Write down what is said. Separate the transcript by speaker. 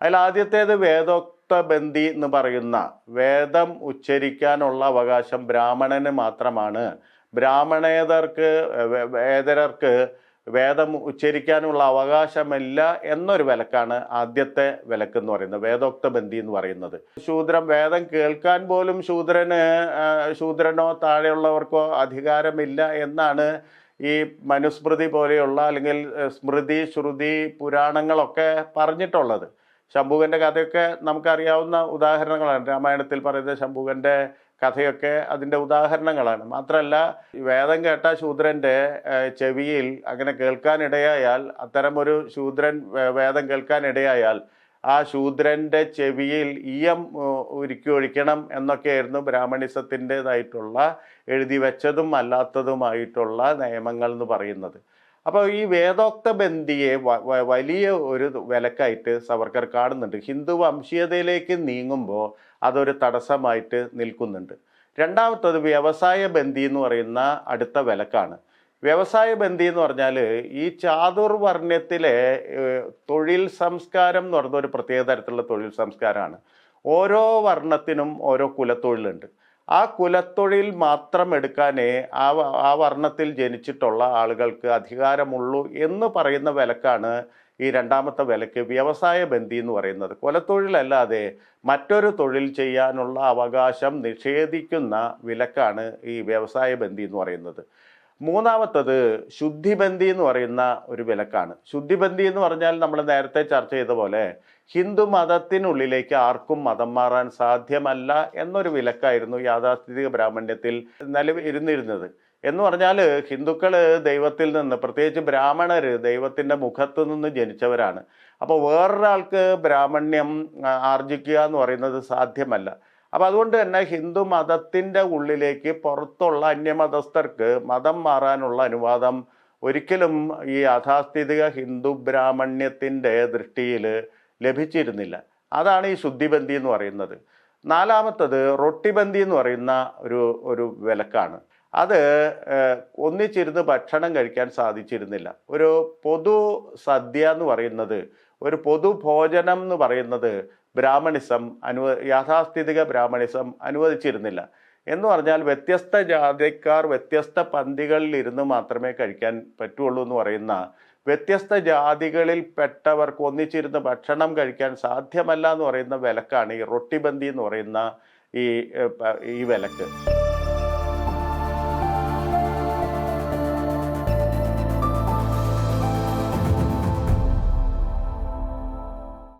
Speaker 1: അതിൽ ആദ്യത്തേത് വേദോക്ത ബന്ധി എന്ന് പറയുന്ന വേദം ഉച്ചരിക്കാനുള്ള അവകാശം ബ്രാഹ്മണന് മാത്രമാണ്. ബ്രാഹ്മണേതർക്ക് വേദരർക്ക് വേദം ഉച്ചരിക്കാനുള്ള അവകാശമില്ല എന്നൊരു വിലക്കാണ് ആദ്യത്തെ വിലക്ക് എന്ന് പറയുന്നത് വേദോക്ത ബന്ധി എന്ന് പറയുന്നത്. ശൂദ്രം വേദം കേൾക്കാൻ പോലും ശൂദ്രന് ശൂദ്രനോ താഴെയുള്ളവർക്കോ അധികാരമില്ല എന്നാണ് ഈ മനുസ്മൃതി പോലെയുള്ള അല്ലെങ്കിൽ സ്മൃതി ശ്രുതി പുരാണങ്ങളൊക്കെ പറഞ്ഞിട്ടുള്ളത്. ശംഭുകന്റെ കഥയൊക്കെ നമുക്കറിയാവുന്ന ഉദാഹരണങ്ങളാണ്. രാമായണത്തിൽ പറയുന്ന ശംഭുവിന്റെ കഥയൊക്കെ അതിന്റെ ഉദാഹരണങ്ങളാണ്. മാത്രമല്ല വേദം കേട്ട ശൂദ്രന്റെ ചെവിയിൽ അങ്ങനെ കേൾക്കാനിടയായാൽ അത്തരമൊരു ശൂദ്രൻ വേദം കേൾക്കാനിടയായാൽ ആ ശൂദ്രന്റെ ചെവിയിൽ ഈയം ഒഴിക്കണം എന്നൊക്കെയായിരുന്നു ബ്രാഹ്മണിസത്തിന്റെതായിട്ടുള്ള എഴുതി വെച്ചതും അല്ലാത്തതുമായിട്ടുള്ള നിയമങ്ങൾ എന്ന് പറയുന്നത്. അപ്പോൾ ഈ വേദോക്ത വ- വലിയ ഒരു വിലക്കായിട്ട് സവർക്കർ കാണുന്നുണ്ട്. ഹിന്ദു വംശീയതയിലേക്ക് നീങ്ങുമ്പോൾ അതൊരു തടസ്സമായിട്ട് നിൽക്കുന്നുണ്ട്. രണ്ടാമത്തത് വ്യവസായ ബന്ധി എന്ന് പറയുന്ന അടുത്ത വിലക്കാണ്. വ്യവസായ ബന്ധി എന്ന് പറഞ്ഞാൽ ഈ ചാതുർവർണയത്തിലെ ഏഹ്, തൊഴിൽ സംസ്കാരം എന്ന് പറയുന്ന ഒരു പ്രത്യേക തരത്തിലുള്ള തൊഴിൽ സംസ്കാരമാണ്. ഓരോ വർണത്തിനും ഓരോ കുലത്തൊഴിലുണ്ട്. ആ കുലത്തൊഴിൽ മാത്രം എടുക്കാനേ ആ ആ വർണത്തിൽ ജനിച്ചിട്ടുള്ള ആളുകൾക്ക് അധികാരമുള്ളൂ എന്ന് പറയുന്ന വിലക്കാണ് ഈ രണ്ടാമത്തെ വിലക്ക് വ്യവസായ ബന്ധി എന്ന് പറയുന്നത്. കുലത്തൊഴിലല്ലാതെ മറ്റൊരു തൊഴിൽ ചെയ്യാനുള്ള അവകാശം നിഷേധിക്കുന്ന വിലക്കാണ് ഈ വ്യവസായ ബന്ധി എന്ന് പറയുന്നത്. മൂന്നാമത്തത് ശുദ്ധിബന്ധി എന്ന് പറയുന്ന ഒരു വിലക്കാണ്. ശുദ്ധിബന്ധി എന്ന് പറഞ്ഞാൽ നമ്മൾ നേരത്തെ ചർച്ച ചെയ്ത പോലെ ഹിന്ദു മതത്തിനുള്ളിലേക്ക് ആർക്കും മതം മാറാൻ സാധ്യമല്ല എന്നൊരു വിലക്കായിരുന്നു യാഥാസ്ഥിതിക ബ്രാഹ്മണ്യത്തിൽ നിലവിൽ ഇരുന്നിരുന്നത്. എന്ന് പറഞ്ഞാൽ ഹിന്ദുക്കൾ ദൈവത്തിൽ നിന്ന് പ്രത്യേകിച്ച് ബ്രാഹ്മണർ ദൈവത്തിന്റെ മുഖത്തു നിന്ന് ജനിച്ചവരാണ്. അപ്പോൾ വേറൊരാൾക്ക് ബ്രാഹ്മണ്യം ആർജിക്കുക എന്ന് പറയുന്നത് സാധ്യമല്ല. അപ്പം അതുകൊണ്ട് തന്നെ ഹിന്ദു മതത്തിന്റെ ഉള്ളിലേക്ക് പുറത്തുള്ള അന്യമതസ്ഥർക്ക് മതം മാറാനുള്ള അനുവാദം ഒരിക്കലും ഈ യാഥാസ്ഥിതിക ഹിന്ദു ബ്രാഹ്മണ്യത്തിന്റെ ദൃഷ്ടിയിൽ ലഭിച്ചിരുന്നില്ല. അതാണ് ഈ ശുദ്ധിബന്ധി എന്ന് പറയുന്നത്. നാലാമത്തത് റൊട്ടിബന്ധി എന്ന് പറയുന്ന ഒരു ഒരു വിലക്കാണ്. അത് ഒന്നിച്ചിരുന്ന് ഭക്ഷണം കഴിക്കാൻ സാധിച്ചിരുന്നില്ല. ഒരു പൊതു സദ്യ എന്ന് പറയുന്നത് ഒരു പൊതു ഭോജനം എന്ന് പറയുന്നത് ബ്രാഹ്മണിസം അനുവ യാഥാസ്ഥിതിക ബ്രാഹ്മണിസം അനുവദിച്ചിരുന്നില്ല. എന്ന് പറഞ്ഞാൽ വ്യത്യസ്ത ജാതിക്കാർ വ്യത്യസ്ത പന്തികളിൽ ഇരുന്ന് മാത്രമേ കഴിക്കാൻ പറ്റുള്ളൂ എന്ന് പറയുന്ന വ്യത്യസ്ത ജാതികളിൽ പെട്ടവർക്ക് ഒന്നിച്ചിരുന്ന് ഭക്ഷണം കഴിക്കാൻ സാധ്യമല്ല എന്ന് പറയുന്ന വിലക്കാണ് ഈ റൊട്ടിബന്തി എന്ന് പറയുന്ന ഈ ഈ വിലക്ക്.